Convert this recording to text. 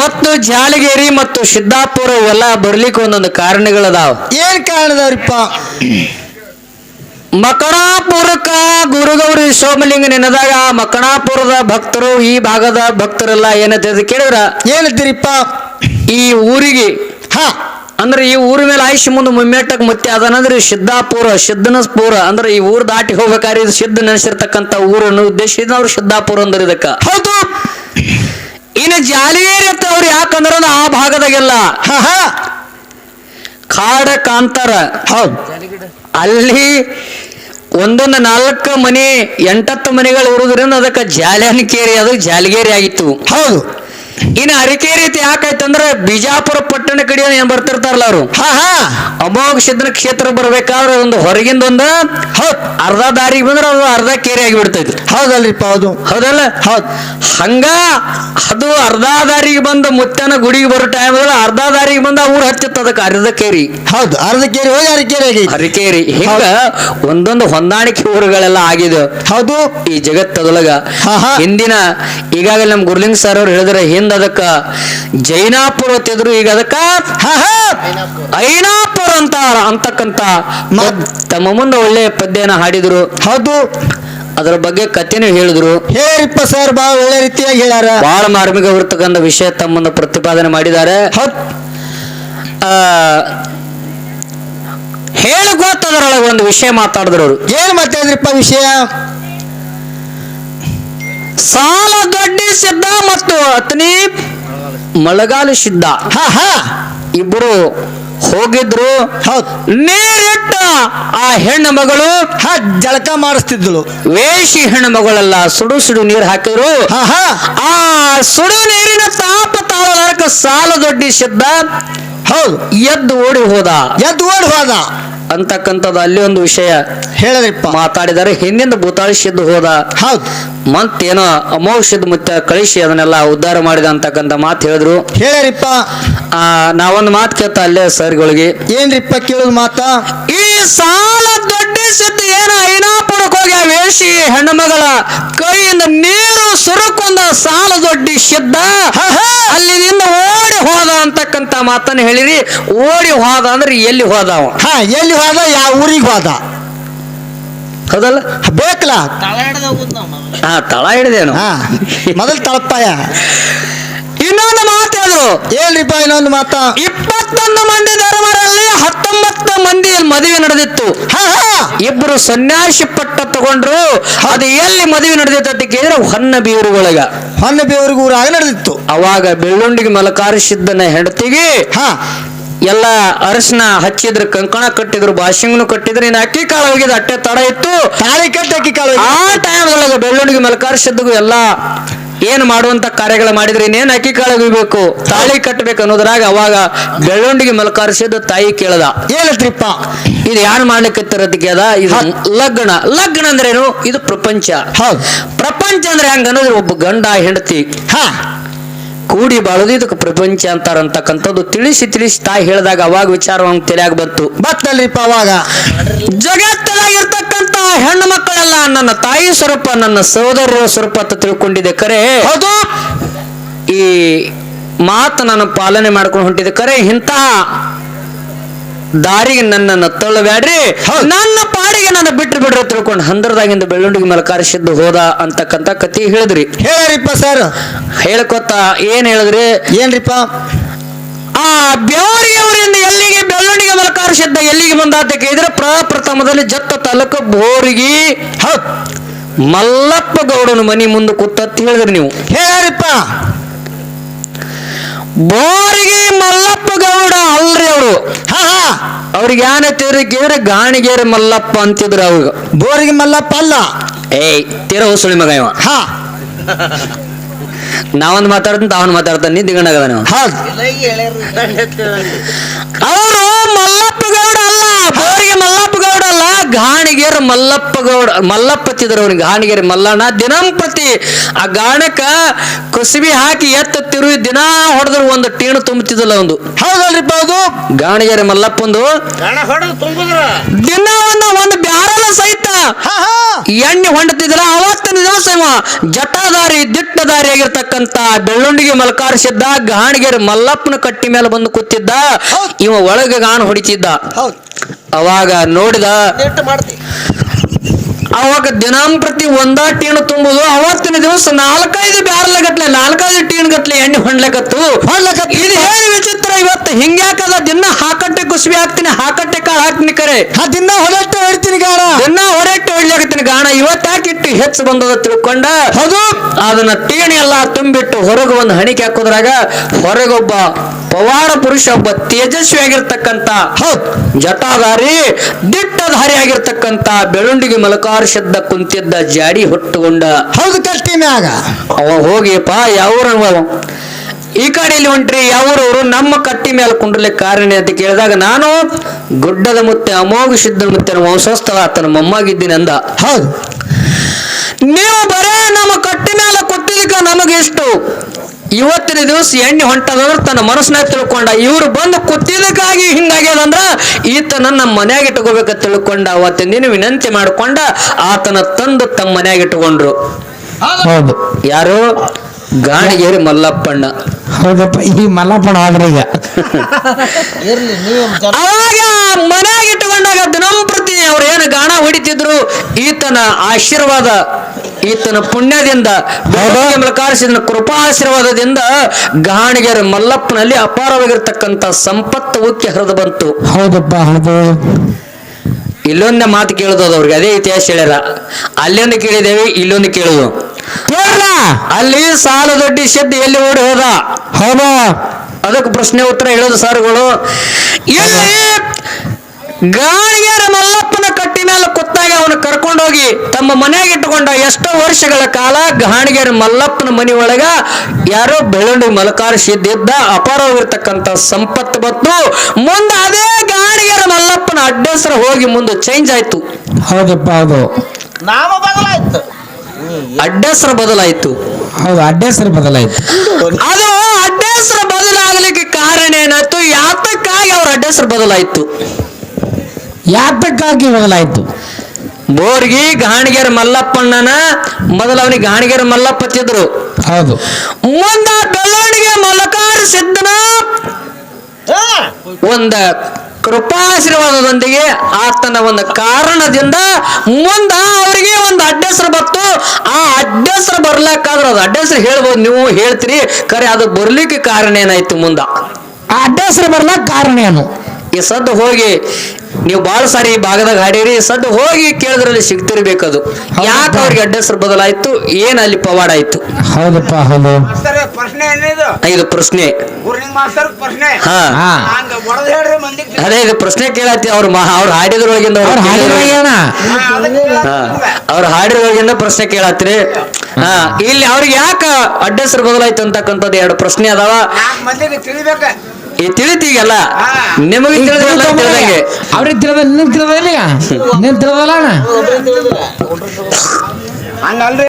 ಮತ್ತು ಜಾಲಗೇರಿ ಮತ್ತು ಸಿದ್ದಾಪುರ ಇವೆಲ್ಲ ಬರ್ಲಿಕ್ಕೆ ಒಂದೊಂದು ಕಾರಣಗಳದಾವ. ಏನ್ ಕಾರಣದವ್ರಿಪ್ಪ? ಮಕಣಾಪುರಕ್ಕ ಗುರುಗೌರಿ ಸೋಮಲಿಂಗ ನೆನದಾಗ ಮಕಣಾಪುರದ ಭಕ್ತರು ಈ ಭಾಗದ ಭಕ್ತರೆಲ್ಲ ಏನಂತ ಕೇಳಿದ್ರ ಏನಂತೀರಿಪ್ಪ? ಈ ಊರಿಗೆ ಹಾ. ಅಂದ್ರೆ ಈ ಊರ ಮೇಲೆ ಆಯುಷ್ ಮುಂದೆ ಮುಮ್ಮೆಟ್ಟಕ್ ಮತ್ತೆ ಅದನಂದ್ರೆ ಸಿದ್ದಾಪುರ ಸಿದ್ದನಪುರ ಅಂದ್ರೆ ಈ ಊರು ದಾಟಿ ಹೋಗ್ಬೇಕಾದ್ರೆ ಇದು ಸಿದ್ಧ ನೆನೆಸಿರ್ತಕ್ಕಂಥ ಊರನ್ನು ಉದ್ದೇಶದಿಂದ ಅವ್ರು ಸಿದ್ದಾಪುರ ಅಂದ್ರೆ ಇದಕ್ಕ. ಹೌದು. ಇನ್ನು ಜಾಲಿಗೇರಿ ಅಂತ ಅವ್ರು ಯಾಕಂದ್ರ ಆ ಭಾಗದಾಗೆಲ್ಲ. ಕಾಡ ಕಾಂತಾರ ಹೌದು. ಅಲ್ಲಿ ಒಂದೊಂದು ನಾಲ್ಕು ಮನೆ ಎಂಟತ್ತು ಮನೆಗಳು ಇರುವುದರಿಂದ ಅದಕ್ಕೆ ಜಾಲ್ಯಾನಕೇರಿ ಅದು ಜಾಲಿಗೇರಿ ಆಗಿತ್ತು. ಹೌದು. ಇನ್ನು ಅರಿಕೇರಿ ರೀತಿ ಯಾಕಾಯ್ತಂದ್ರೆ ಬಿಜಾಪುರ ಪಟ್ಟಣ ಕಡೆ ಏನ್ ಬರ್ತಿರ್ತಾರಲ್ಲ ಅವರು? ಹಾ ಹಾ. ಅಮೋಘ ಸಿದ್ಧನ ಕ್ಷೇತ್ರ ಬರ್ಬೇಕಾದ್ರೆ ಒಂದು ಹೊರಗಿಂದ ಒಂದು ಹೌದ್. ಅರ್ಧ ದಾರಿಗೆ ಬಂದ್ರೆ ಅದು ಅರ್ಧ ಕೇರಿ ಆಗಿಬಿಡ್ತೈತಿ. ಹೌದಲ್ರಿಪ್ಪ ಹೌದು. ಹೌದಲ್ಲ? ಹೌದ್. ಹಂಗ ಅದು ಅರ್ಧ ದಾರಿಗೆ ಬಂದ ಮುತ್ತನ ಗುಡಿಗೆ ಬರೋ ಟೈಮ್ ಅರ್ಧ ದಾರಿಗೆ ಬಂದ ಊರ್ ಹಚ್ಚುತ್ತ ಅದಕ್ಕೆ ಅರ್ಧ ಕೇರಿ. ಹೌದು ಅರ್ಧ ಕೇರಿ ಹೋಗಿ ಅರಿಕೇರಿ ಆಗಿ ಅರಿಕೇರಿ ಹಿಂಗ ಒಂದೊಂದು ಹೊಂದಾಣಿಕೆ ಊರುಗಳೆಲ್ಲ ಆಗಿದೆ ಹೌದು. ಈ ಜಗತ್ತದೊಳಗ. ಹಿಂದಿನ ಈಗಾಗಲೇ ನಮ್ ಗುರ್ಲಿಂಗ್ ಸರ್ ಅವ್ರು ಹೇಳಿದ್ರೆ ಹಿಂದ ಅದಕ್ಕ ಜೈನಾಪುರ ತೆದ್ರು ಈಗ ಅದಕ್ಕ ಐನಾಪುರ ಅಂತ ಅಂತಕ್ಕಂತ ತಮ್ಮ ಮುಂದೆ ಒಳ್ಳೆ ಪದ್ಯನ ಹಾಡಿದ್ರು. ಹೌದು. ಅದರ ಬಗ್ಗೆ ಕಥೆನೂ ಹೇಳಿದ್ರು. ಹೇಳಿಪ್ಪ ಸರ್ ಬಹಳ ಒಳ್ಳೆ ರೀತಿಯಾಗಿ ಹೇಳ್ಯಾರ. ಬಹಳ ಮಾರ್ಮಿಕ ಹೊರತಕ್ಕಂಥ ವಿಷಯ ತಮ್ಮ ಮುಂದೆ ಪ್ರತಿಪಾದನೆ ಮಾಡಿದ್ದಾರೆ. ಹೇಳ ಗೊತ್ತದರೊಳಗೆ ಒಂದು ವಿಷಯ ಮಾತಾಡಿದ್ರು ಅವರು. ಏನ್ ಮಾತಾಡಿದ್ರಿಪ್ಪ ವಿಷಯ? ಸಾಲ ದೊಡ್ಡ ಸಿದ್ಧ ಮತ್ತು ಅತನಿ ಮಳೆಗಾಲ ಸಿದ್ಧ. ಹಾ ಹಾ. ಇಬ್ಬರು ಹೋಗಿದ್ರು. ಹೌದ್. ನೀರಿಟ್ಟ ಆ ಹೆಣ್ಣು ಮಗಳು ಹ ಜಳಕ ಮಾಡಿಸ್ತಿದ್ಳು ವೇಷಿ ಹೆಣ್ಣು ಮಗಳೆಲ್ಲ ಸುಡು ಸುಡು ನೀರು ಹಾಕಿದ್ರು. ಆ ಸುಡು ನೀರಿನ ತಾಪ ತಾಳಕ ಸಾಲ ದೊಡ್ಡಿ ಸಿದ್ಧ ಹೌದು. ಎದ್ದು ಓಡಿ ಹೋದ. ಎದ್ದು ಓಡಿ ಹೋದ. ಅಂತಕ್ಕಂಥದ್ದು ಅಲ್ಲಿ ಒಂದು ವಿಷಯ ಹೇಳಿದ್ರಿಪ್ಪ ಮಾತಾಡಿದರೆ ಹಿಂದಿಂದ ಭೂತಾಳಿ ಸಿದ್ದು ಹೋದ. ಹೌದ್. ಮತ್ತೇನೋ ಅಮೋಷದ ಮುತ್ತ ಕಳಿಸಿ ಅದನ್ನೆಲ್ಲ ಉದ್ಧಾರ ಮಾಡಿದ ಅಂತಕ್ಕಂಥ ಮಾತು ಹೇಳಿದ್ರು. ಹೇಳರಿಪ್ಪ ಆ ನಾವೊಂದು ಮಾತು ಕೇಳ್ತಾ ಅಲ್ಲೇ ಸರ್ಗಳಿಗೆ. ಏನ್ರಿಪ್ಪ ಕೇಳೋದು ಮಾತ? ಈ ಸಾಲ ದೊಡ್ಡ ಸಿದ್ಧ ಏನ ಐನಾಪುರಕ್ಕೆ ಹೋಗಿ ಆ ವೇಷಿ ಹೆಣ್ಣು ಮಗಳ ಕೈಯಿಂದ ನೀರು ಸುರುಕೊಂಡ ಸಾಲ ದೊಡ್ಡ ಸಿದ್ಧ ಅಲ್ಲಿಂದ ಓಡಿ ಹೋದ ಅಂತಕ್ಕಂಥ ಮಾತನ್ನು ಹೇಳಿರಿ. ಓಡಿ ಹೋದ ಅಂದ್ರೆ ಎಲ್ಲಿ ಹೋದ ಅವ ಹಾ ಎಲ್ಲಿ ಹೋದ? ಯಾವ ಊರಿಗೆ ಹೋದ? ಹೌದಲ್ಲ? ಬೇಕಲ್ಲ? ಹಾ ತಳ ಹಿಡಿದೇನು ಹಾ ಮೊದಲು ತಳಪಾಯ ಇನ್ನೊಂದು ಮಾತು ಹೇಳಿದ್ರು ಏನ್ರಿಪ್ಪ ಇನ್ನೊಂದು ಮಾತ. ಇಪ್ಪತ್ತೊಂದು ಮಂದಿ ಧರ್ಮರಲ್ಲಿ ಹತ್ತೊಂಬತ್ತು ಮಂದಿ ಮದುವೆ ನಡೆದಿತ್ತು. ಇಬ್ಬರು ಸನ್ಯಾಸಿ ಪಟ್ಟ ತಗೊಂಡ್ರು ಅದು ಎಲ್ಲಿ ಮದುವೆ ನಡೆದಿತ್ತು ಅಂತ ಕೇಳಿದ್ರೆ ಹೊನ್ನ ಬೀರುಗೊಳಗ ಹೊನ್ನ ಬೀರುಗೂರಾಗ ಊರಾಗ ನಡೆದಿತ್ತು. ಅವಾಗ ಬೆಳ್ಳುಂಡಿಗೆ ಮಲಕಾರಿಸಿದ್ದನ ಹೆಂಡತಿಗೆ ಹಾ. ಎಲ್ಲ ಅರಶಿನ ಹಚ್ಚಿದ್ರು ಕಂಕಣ ಕಟ್ಟಿದ್ರು ಬಾಶಿಂಗ್ನು ಕಟ್ಟಿದ್ರು ಇನ್ನು ಅಕ್ಕಿ ಕಾಳು ಹೋಗಿದ ಅಟ್ಟೆ ತಡ ಇತ್ತು. ತಾಳಿ ಅಕ್ಕಿ ಕಾಳು ಆ ಟೈಮ್ ಒಳಗೆ ಬೆಳ್ಳುಂಡಿಗೆ ಮಲಕಾರಿಸಿದ್ದಗೂ ಎಲ್ಲ ಏನ್ ಮಾಡುವಂತ ಕಾರ್ಯಗಳು ಮಾಡಿದ್ರೆ ಇನ್ನೇನ್ ಅಕ್ಕಿ ಕಾಳು ಒಗಿಬೇಕು ತಾಳಿ ಕಟ್ಟಬೇಕು ಅನ್ನೋದ್ರಾಗ ಅವಾಗ ಬೆಳ್ಳುಂಡಿಗೆ ಮಲಕಾರಿಸಿದ್ದು ತಾಯಿ ಕೇಳದ. ಹೇಳತ್ರಿಪ್ಪ ಇದು ಯಾರು ಮಾಡ್ಲಿಕ್ಕೆ ಅದ ಇದು ಲಗ್ನ. ಲಗ್ನ ಅಂದ್ರೇನು ಇದು ಪ್ರಪಂಚ. ಹೌದ್. ಪ್ರಪಂಚ ಅಂದ್ರೆ ಹೆಂಗ ಅನ್ನೋದು ಒಬ್ಬ ಗಂಡ ಹೆಂಡತಿ. ಹಾ. ಕೂಡಿ ಬಾಳದು ಇದಕ್ಕೆ ಪ್ರಪಂಚ ಅಂತಾರಂತಕ್ಕಂಥದ್ದು ತಿಳಿಸಿ ತಿಳಿಸಿ ತಾಯಿ ಹೇಳಿದಾಗ ಅವಾಗ ವಿಚಾರ ಅವ್ನ್ ತಲೆಯಾಗ ಬಂತು. ಬತ್ತಲ್ರಿಪ್ಪ ಅವಾಗ ಜಗತ್ತದಾಗಿರ್ತಕ್ಕಂತ ಹೆಣ್ಣು ಮಕ್ಕಳೆಲ್ಲ ನನ್ನ ತಾಯಿ ಸ್ವರೂಪ ನನ್ನ ಸೋದರರ ಸ್ವರೂಪ ಅಂತ ತಿಳ್ಕೊಂಡಿದೆ ಕರೆ. ಹೌದು. ಈ ಮಾತು ನಾನು ಪಾಲನೆ ಮಾಡ್ಕೊಂಡು ಹೊಂಟಿದೆ ಕರೆ. ಇಂತಹ ದಾರಿಗೆ ನನ್ನನ್ನು ತಳ್ಳಬ್ಯಾಡ್ರಿ. ನನ್ನ ಪಾಡಿಗೆ ನನ್ನ ಬಿಟ್ಟು ಬಿಡ್ರಿ ತಿಳ್ಕೊಂಡು ಹಂದರದಾಗಿಂದ ಬೆಳ್ಳುಂಡಿಗೆ ಮಲಕಾರಿಸಿದ್ದು ಹೋದ ಅಂತಕ್ಕಂಥ ಕತಿ ಹೇಳಿದ್ರಿ. ಹೇಳಿರಿಪ್ಪ ಸರ್ ಹೇಳ್ಕೊತ ಏನ್ ಹೇಳಿದ್ರಿ? ಏನ್ರಿಪ್ಪ? ಆ ಬ್ಯಾರಿಯವರಿಂದ ಎಲ್ಲಿಗೆ ಬೆಳ್ಳುಂಡಿಗೆ ಮಲಕಾರಿಸಿದ್ದ ಎಲ್ಲಿಗೆ ಬಂದಾತ ಕೇಳಿದ್ರೆ ಪ್ರಪ್ರಥಮದಲ್ಲಿ ಜತ್ತ ತಲಕ ಬೋರಿಗಿ ಹೌದ್ ಮಲ್ಲಪ್ಪ ಗೌಡನ ಮನಿ ಮುಂದೆ ಕೂತತ್ ಹೇಳಿದ್ರಿ ನೀವು. ಹೇಳಿಪ್ಪ ಬೋರಿಗೆ ಮಲ್ಲಪ್ಪ ಗೌಡ ಅಲ್ರಿ ಅವರು. ಹಾ ಹಾ. ಅವ್ರಿಗೆ ಏನಂತಿದ್ರಿ ಕೇಳಿದ್ರೆ ಗಾಣಿಗೇರಿ ಮಲ್ಲಪ್ಪ ಅಂತಿದ್ರು ಅವ್ರಿಗೆ ಬೋರಿಗೆ ಮಲ್ಲಪ್ಪ ಅಲ್ಲ. ಏಯ್ ತೀರ ಹೊಸುಳಿ ಮಗ ಇವ. ಹಾ. ನಾವೊಂದು ಮಾತಾಡ್ತಾನೆ ತಾವೊಂದು ಮಾತಾಡ್ತಾನೆ. ನಿಂತು ಗಂಡಗದ ನೀವು ಅವರು ಮಲ್ಲಪ್ಪ ಗೌಡ ಅಲ್ಲ ಬೋರಿಗೆ ಮಲ್ಲಪ್ಪ ಇದ್ರಲ್ಲ ಗಾಣಿಗೆರ ಮಲ್ಲಪ್ಪ ಗೌಡ ಮಲ್ಲಪ್ಪ ತಿದ್ರು ಅವ್ನಿಗೆ ಗಾಣಿಗೆರ ಮಲ್ಲಣ್ಣ. ದಿನಂಪ್ರತಿ ಆ ಗಾಣಕ್ಕ ಕುಸುಬಿ ಹಾಕಿ ಎತ್ತ ತಿರುವಿ ದಿನಾ ಹೊಡೆದ್ರು ಒಂದು ಟೀಣು ತುಂಬುತ್ತಿದ್ದಲ್ಲ ಒಂದು. ಹೌದಲ್ರಿಪ್ಪ ಹೌದು ಗಾಣಿಗೆರೆ ಮಲ್ಲಪ್ಪಂದು. ದಿನ ಒಂದು ಒಂದು ಬ್ಯಾರಲ ಸಹಿತ ಹಾ ಹಾ. ಎಣ್ಣೆ ಹೊಂಡತಿದ್ರ ಅವತ್ತಿನ ದಿವಸ ಜಟಾದಾರಿ ದಿಟ್ಟದಾರಿ ಆಗಿರ್ತಕ್ಕಂತ ಬೆಳ್ಳುಂಡಿಗೆ ಮಲ್ಕಾರಿಸಿದ್ದ ಗಾಣಿಗೆರೆ ಮಲ್ಲಪ್ಪನ ಕಟ್ಟಿ ಮೇಲೆ ಬಂದು ಕೂತಿದ್ದ. ಇವ ಒಳಗೆ ಗಾಣ ಹೊಡಿತಿದ್ದ. ಹೌದು. ಅವಾಗ ನೋಡಿದ ಅವಾಗ ದಿನಂಪ್ರತಿ ಒಂದ ಟೀನ್ ತುಂಬುದು ಅವತ್ತಿನ ದಿವಸ ನಾಲ್ಕೈದು ಬ್ಯಾರಲ ಗಟ್ಲೆ ನಾಲ್ಕೈದು ಟೀನ್ ಗಟ್ಲೆ ಎಣ್ಣೆ ಹೊಂಡ್ಲಕತ್ತು. ಹೊಂಡ್ಲಕತ್ತು. ಇದು ಹೇಳಿ ವಿಚಿತ್ರ ಇವತ್ತು ಹಿಂಗ್ಯಾಕದ ದಿನ? ಕುಸುಬಿ ಹಾಕ್ತೀನಿ ಹಾಕಟ್ಟೆ ಕಾಳು ಹಾಕ್ತೀನಿ ಕರೆ. ಅದನ್ನ ದಿನ ಹೇಳ್ತೀನಿ ಹೊಡಿತೀನಿ ಗಾಣ. ದಿನ ಹೊರಟ್ಟು ಹೊಡ್ಲಾಕತ್ತೀನಿ ಗಾಣ. ಇವತ್ತಾಕಿಟ್ಟು ಹೆಚ್ಚು ಬಂದದ ತಿಳ್ಕೊಂಡ? ಹೌದು. ಅದನ್ನ ತೇಣಿ ಎಲ್ಲ ತುಂಬಿಟ್ಟು ಹೊರಗೆ ಒಂದು ಹಣಿಕೆ ಹಾಕೋದ್ರಾಗ ಹೊರಗೊಬ್ಬ ಪವಾಡ ಪುರುಷ ಒಬ್ಬ ತೇಜಸ್ವಿ ಆಗಿರ್ತಕ್ಕಂತ ಹೌದು. ಜಟಾಧಾರಿ ದಿಟ್ಟಧಾರಿ ಆಗಿರ್ತಕ್ಕಂತ ಬೆಳುಂಡಿಗೆ ಮಲಕಾರ್ಷದ್ದ ಕುಂತಿದ್ದ ಜಾಡಿ ಹೊಟ್ಟುಕೊಂಡ ಹೌದು ಕಟ್ಟಿ ಮ್ಯಾಗ ಅವ ಹೋಗಿಪ್ಪ ಯಾವ್ರ ಈ ಕಡೆಯಲ್ಲಿ ಹೊಂಟ್ರಿ ಅವರು ನಮ್ಮ ಕಟ್ಟಿ ಮೇಲೆ ಕುಂಡ್ರಲಿಕ್ಕೆ ಕಾರಣ ಅಂತ ಕೇಳಿದಾಗ ನಾನು ಗುಡ್ಡದ ಮುತ್ತೆ ಅಮೋಘ ಶುದ್ಧ ಮುತ್ತೆ ವಂಶಸ್ಥಳ ಆತನ ಮೊಮ್ಮಾಗಿದ್ದೀನಿ ಅಂದ. ಹೌದು. ನೀವು ಬರೇ ನಮ್ಮ ಕಟ್ಟಿ ಮೇಲೆ ಕೊಟ್ಟಿದ್ದಕ್ಕ ನಮಗೆ ಎಷ್ಟು? ಇವತ್ತಿನ ದಿವಸ ಎಣ್ಣೆ ಹೊಂಟದವ್ರು ತನ್ನ ಮನಸ್ಸನ್ನ ತಿಳ್ಕೊಂಡ ಇವ್ರು ಬಂದು ಕುತ್ತಿದಕ್ಕಾಗಿ ಹಿಂಗಾಗ್ಯದಂದ್ರ ಈತನ ನಮ್ಮ ಮನ್ಯಾಗ ಇಟ್ಕೋಬೇಕ ತಿಳ್ಕೊಂಡ ಅವತ್ತಿನ ದಿನ ವಿನಂತಿ ಮಾಡ್ಕೊಂಡ ಆತನ ತಂದು ತಮ್ಮ ಮನ್ಯಾಗ ಇಟ್ಕೊಂಡ್ರು. ಹೌದು. ಯಾರು? ಗಾಣಿಗೇರಿ ಮಲ್ಲಪ್ಪಣ್ಣ. ಹೌದಪ್ಪ ಈ ಮಲ್ಲಪ್ಪಣ್ಣ ಆದ್ರೆ ಈಗ. ಇರ್ಲಿ ನೀವು ಜನ ಅವಾಗ ಮನ್ಯಾಗ ಇಟ್ಟುಕೊಂಡಾಗ ದಿನಂಪ್ರತಿ ಅವ್ರು ಏನು ಗಾಣ ಹೊಡಿತಿದ್ರು ಈತನ ಆಶೀರ್ವಾದ ಈತನ ಪುಣ್ಯದಿಂದ ಕಾರಿಸಿದ ಕೃಪಾ ಆಶೀರ್ವಾದದಿಂದ ಗಾಣಿಗೆರ ಮಲ್ಲಪ್ಪನಲ್ಲಿ ಅಪಾರವಾಗಿರ್ತಕ್ಕಂಥ ಸಂಪತ್ತು ಉಕ್ಕಿ ಹರಿದು ಬಂತು. ಹೌದಪ್ಪ ಹೌದು. ಇಲ್ಲೊಂದ ಮಾತು ಕೇಳುದು ಅವ್ರಿಗೆ. ಅದೇ ಇತಿಹಾಸ ಹೇಳ್ಯಾರ. ಅಲ್ಲೊಂದು ಕೇಳಿದೇವಿ ಇಲ್ಲೊಂದು ಕೇಳುದು. ಕೇಳ ಅಲ್ಲಿ ಸಾಲ ದೊಡ್ಡಿ ಶಬ್ದ ಎಲ್ಲಿ ಓಡಿ ಹೋದ? ಹೌದಾ? ಅದಕ್ಕೆ ಪ್ರಶ್ನೆ ಉತ್ತರ ಹೇಳೋದು ಸಾರ್ಗಳು. ಇಲ್ಲಿ ಗಾಣಿಗೆರ ಮಲ್ಲಪ್ಪನ ಕಟ್ಟಿ ಮೇಲೆ ಕುತ್ತಾಗಿ ಅವನು ಕರ್ಕೊಂಡೋಗಿ ತಮ್ಮ ಮನೆಯಾಗ ಇಟ್ಟುಕೊಂಡ ಎಷ್ಟೋ ವರ್ಷಗಳ ಕಾಲ ಗಾಣಿಗೆರ ಮಲ್ಲಪ್ಪನ ಮನೆ ಒಳಗ ಯಾರೋ ಬೆಳ್ಳುಂಡಿ ಮಲಕಾರ ಸಿದ್ದಿದ್ದ ಅಪಾರವಾಗಿರ್ತಕ್ಕಂಥ ಸಂಪತ್ತು ಬತ್ತು ಮುಂದೆ ಅದೇ ಅಡ್ಡೆಸರು ಹೋಗಿ ಮುಂದೆ ಚೇಂಜ್ ಆಯ್ತು. ಹೌದಪ್ಪ ಹೌದು. ನಾಮ ಬದಲಾಯ್ತು. ಅಡ್ಡಸ್ರ ಬದಲಾಯ್ತು. ಹೌದು ಅಡ್ಡೆಸರು ಬದಲಾಯ್ತು. ಅದು ಅಡ್ಡೆಸರು ಬದಲಾಗಲಿಕ್ಕೆ ಕಾರಣ ಏನಾಯ್ತು? ಯಾತಕ್ಕಾಗಿ ಅವ್ರ ಅಡ್ಡೆಸರು ಬದಲಾಯ್ತು? ಯಾತಕ್ಕಾಗಿ ಬದಲಾಯ್ತು? ಬೋರ್ಗಿ ಗಾಣಿಗೆರ ಮಲ್ಲಪ್ಪಣ್ಣನ ಮೊದಲು ಅವನಿಗೆ ಗಾಣಿಗೆರ ಮಲ್ಲಪ್ಪ ತಿದ್ರು ಹೌದು. ಮುಂದ ಬೆಳವಣಿಗೆ ಮಲಕಾರ ಸಿದ್ದನ ಒಂದ ಕೃಪಾಶೀರ್ವಾದದೊಂದಿಗೆ ಆತನ ಒಂದು ಕಾರಣದಿಂದ ಮುಂದ ಅವರಿಗೆ ಒಂದು ಅಡ್ಡೆಸರು ಬತ್ತು ಆ ಅಡ್ಡೆಸರು ಬರ್ಲಕ್ಕಾದ್ರೆ ಅದು ಅಡ್ಡೆಸರು ಹೇಳ್ಬೋದು ನೀವು ಹೇಳ್ತೀರಿ. ಕರೆ ಅದು ಬರ್ಲಿಕ್ಕೆ ಕಾರಣ ಏನಾಯ್ತು ಮುಂದ? ಆ ಅಡ್ಡೆಸರು ಬರ್ಲಕ್ ಕಾರಣ ಏನು? ಈ ಸದ್ದು ಹೋಗಿ ನೀವು ಬಹಳ ಸಾರಿ ಈ ಭಾಗದಾಗ ಹಾಡೀರಿ. ಸದ್ದು ಹೋಗಿ ಕೇಳಿದ್ರಲ್ಲಿ ಸಿಗ್ತಿರ್ಬೇಕದು. ಯಾಕೆ ಅವ್ರಿಗೆ ಅಡ್ಡೆಸರು ಬದಲಾಯ್ತು? ಏನ್ ಅಲ್ಲಿ ಪವಾಡ ಆಯ್ತು? ಹೌದಪ್ಪ ಹೌದು. ಪ್ರಶ್ನೆ ಏನಿದು? ಇದು ಪ್ರಶ್ನೆ. ಗುರುನಿಂಗ್ ಮಾಸ್ತರ್ ಪ್ರಶ್ನೆ. ಹಾ. ಹಾ. ಹಂಗ ಹೊಡೆದ್ ಹೇಳ್ರಿ ಮಂದಿಗೆ ಅದೇ ಇದು ಪ್ರಶ್ನೆ ಕೇಳತ್ತಿ ಅವ್ರ ಮಹಾ ಅವ್ರು ಹಾಡಿದ್ರೊಳಗಿಂದ ಅವ್ರು ಹಾಡಿ ಏನ ಹಾ, ಅದಕ್ಕೆ ಹಾ. ಅವ್ರು ಹಾಡಿದ್ರೊಳಗಿಂದ ಪ್ರಶ್ನೆ ಕೇಳತ್ರಿ. ಹಾ. ಇಲ್ಲಿ ಅವ್ರಿಗೆ ಯಾಕ ಅಡ್ಡೆಸರು ಬದಲಾಯ್ತು ಅಂತಕ್ಕಂಥದ್ದು ಎರಡು ಪ್ರಶ್ನೆ ಅದಾವ. ನಾಲ್ಕು ಮಂದಿಗೆ ತಿಳಿಬೇಕ. ಈ ತಿಳಿತೀಗಲ್ಲ. ನಿಮಗೆ ತಿಳಿದಿಲ್ಲ ತಿಳಿದಂಗೆ. ಅವ್ರಿಗೆ ತಿಳಿದ ನಿನ್ ತಿಳಿದಿಲ್ಲ ಈಗ? ನೀನ್ ತಿಳಿದಲ್ಲ ಅಣ್ಣ? ಹಂಗಲ್ರಿ.